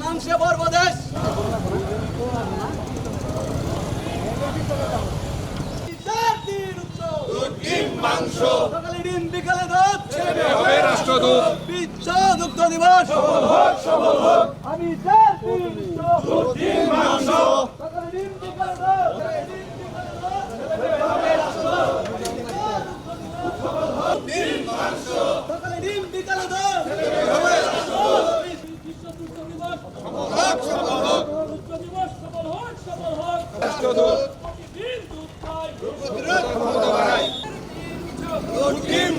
মাংসে ভরব দেশ। মাংস। সকালে ডিম বিকালে দুধ। হবে রাষ্ট্রদূত। বিশ্ব দুগ্ধ দিবস। আমি জাতির উত্তর। মাংস সকালে ডিম বিকালে দুধ সকালে ডিম বিকালে দুধ। সকালে ডিম বিকালে দুধ বিশ্ব দুগ্ধ দিবস দুগ্ধ দিবস সফল হোক সফল হোক রাষ্ট্রদূত ডিম দুধ খাই প্রতিরোধ ক্ষমতা বাড়ায়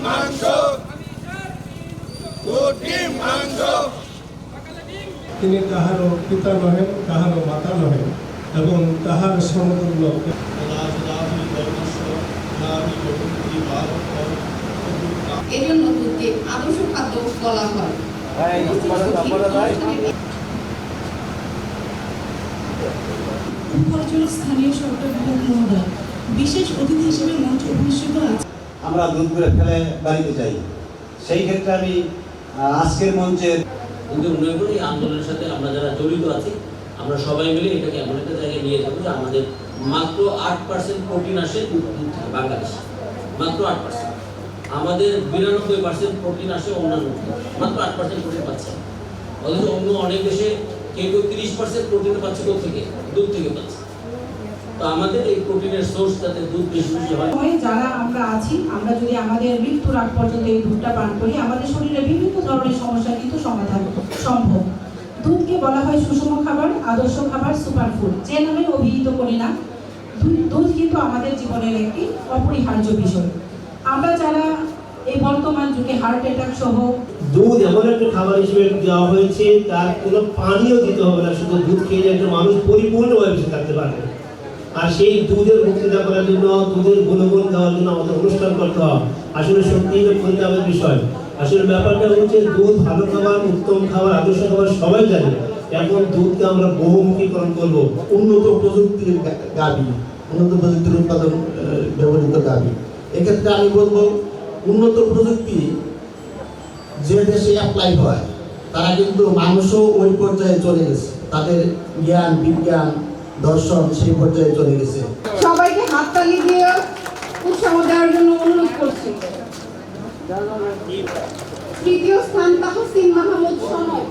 মাংস মাংস তিনি কাহারও পিতা নহেন কাহারও মাতা নহেন এবং তাহার সমতুল্য এজন্য দুধকে আদর্শ খাদ্য বলা হয়। পরিচালক স্থানীয় সরকার বিভাগ মহোদয় বিশেষ অতিথি হিসেবে মঞ্চে উপস্থিত আছে আমরা দুধ করে ফেলে বাড়িতে যাই। সেই ক্ষেত্রে আমি আজকের মঞ্চের কিন্তু মনে করি আন্দোলনের সাথে আমরা যারা জড়িত আছি আমরা সবাই মিলে এটাকে এমন একটা জায়গায় নিয়ে যাব যে আমাদের মাত্র আট পার্সেন্ট প্রোটিন আসে দুধ দুধ থেকে বাংলাদেশে। মাত্র আট পার্সেন্ট আমাদের বিরানব্বই পার্সেন্ট প্রোটিন আসে অন্যান্য মাত্র আট পার্সেন্ট প্রোটিন পাচ্ছে। অথচ অন্য অনেক দেশে কেউ তিরিশ পার্সেন্ট প্রোটিন পাচ্ছে কোথা থেকে? দুধ থেকে পাচ্ছে। কিন্তু সম্ভব। দুধকে বলা হয় সুষম খাবার, আদর্শ খাবার সুপার ফুড অভিহিত করি না দুধ- কিন্তু আমাদের জীবনের একটি অপরিহার্য বিষয়। আমরা যারা বর্তমান যুগে হার্ট অ্যাটাক সহ দুধ এমন একটা খাবার হিসেবে দেওয়া হয়েছে, তার কোনো পানীয় দিতে হবে না, শুধু দুধ খেয়ে একটা মানুষ পরিপূর্ণভাবে বেঁচে থাকতে পারবে। আর সেই দুধের বক্তৃতা করার জন্য, দুধের গুণগুণ দেওয়ার জন্য আমাদের অনুষ্ঠান করতে হবে। আসলে সত্যি পরিতাপের বিষয়। আসলে ব্যাপারটা হচ্ছে, দুধ ভালো খাবার, উত্তম খাবার, আদর্শ খাবার সবাই জানে। এখন দুধকে আমরা বহুমুখীকরণ করব। উন্নত প্রযুক্তির গাভী উন্নত প্রযুক্তির উৎপাদন ব্যবহৃত গাভী এক্ষেত্রে আমি বলব উন্নত প্রযুক্তি যে দেশে অ্যাপ্লাই হয়, তারা কিন্তু মানুষও ওই পর্যায়ে চলে গেছে। তাদের জ্ঞান, বিজ্ঞান, দর্শন সেই পর্যায়ে চলে গেছে। সবাইকে হাত হাততালি দিয়ে উৎসাহ দেওয়ার জন্য অনুরোধ করছি। তৃতীয় স্থান তাহসিন মাহমুদ সনদ।